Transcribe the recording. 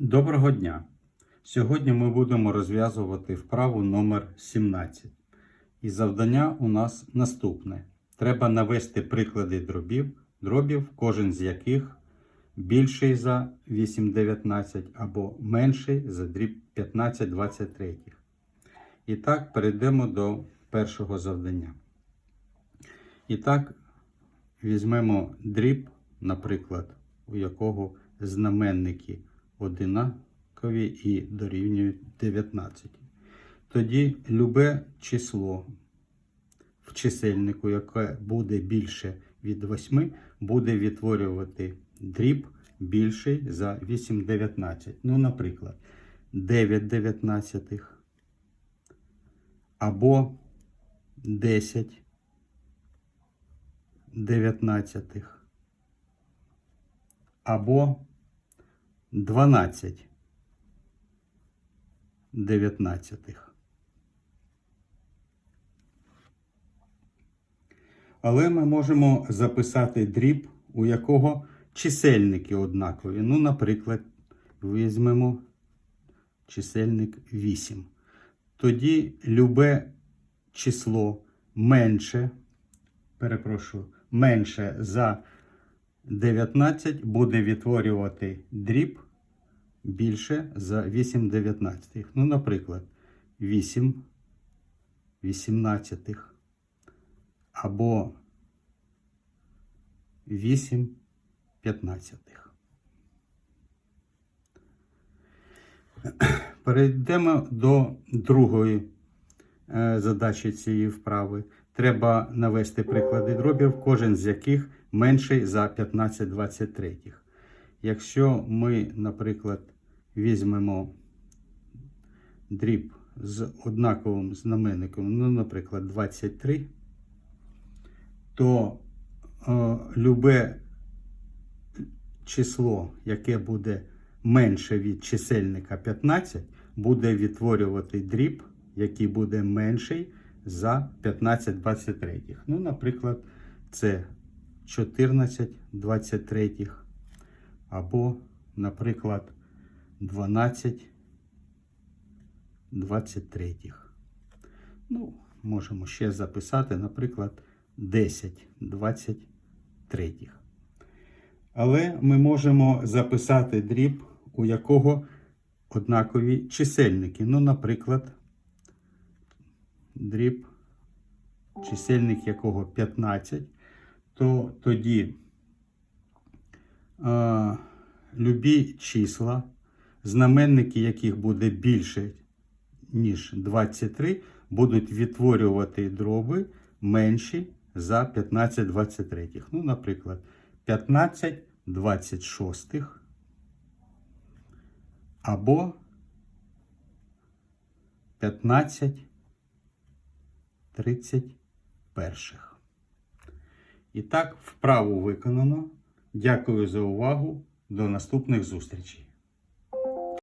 Доброго дня! Сьогодні ми будемо розв'язувати вправу номер 17. І завдання у нас наступне. Треба навести приклади дробів, дробів, кожен з яких більший за 8,19 або менший за дріб 15,23. І так, перейдемо до першого завдання. І так, візьмемо дріб, наприклад, у якого знаменники одинакові і дорівнюють 19. Тоді любе число в чисельнику, яке буде більше від 8, буде відтворювати дріб більший за 8 19. Ну, наприклад, 9 дев'ятнадцятих або 10 дев'ятнадцятих або 12 дев'ятнадцятих. Але ми можемо записати дріб, у якого чисельники однакові. Ну, наприклад, візьмемо чисельник 8. Тоді любе число менше, перепрошую, менше за 19 буде відтворювати дріб більше за 8 19. Ну, наприклад, 8 18 або 8 15. Перейдемо до другої е, задачі цієї вправи. Треба навести приклади дробів, кожен з яких менший за 15 23. Якщо ми, наприклад, візьмемо дріб з однаковим знаменником, ну, наприклад, 23, то е, любе число, яке буде менше від чисельника 15, буде відтворювати дріб, який буде менший за 15 23. Ну, наприклад, це 14 23 або, наприклад, 12 23. Ну, можемо ще записати, наприклад, 10 23. Але ми можемо записати дріб, у якого однакові чисельники. Ну, наприклад, дріб, чисельник якого 15, то тоді а, любі числа, знаменники яких буде більше, ніж 23, будуть відтворювати дроби менші за 15 23. Ну, наприклад, 15 26 або 15 31. І так, вправу виконано. Дякую за увагу. До наступних зустрічей.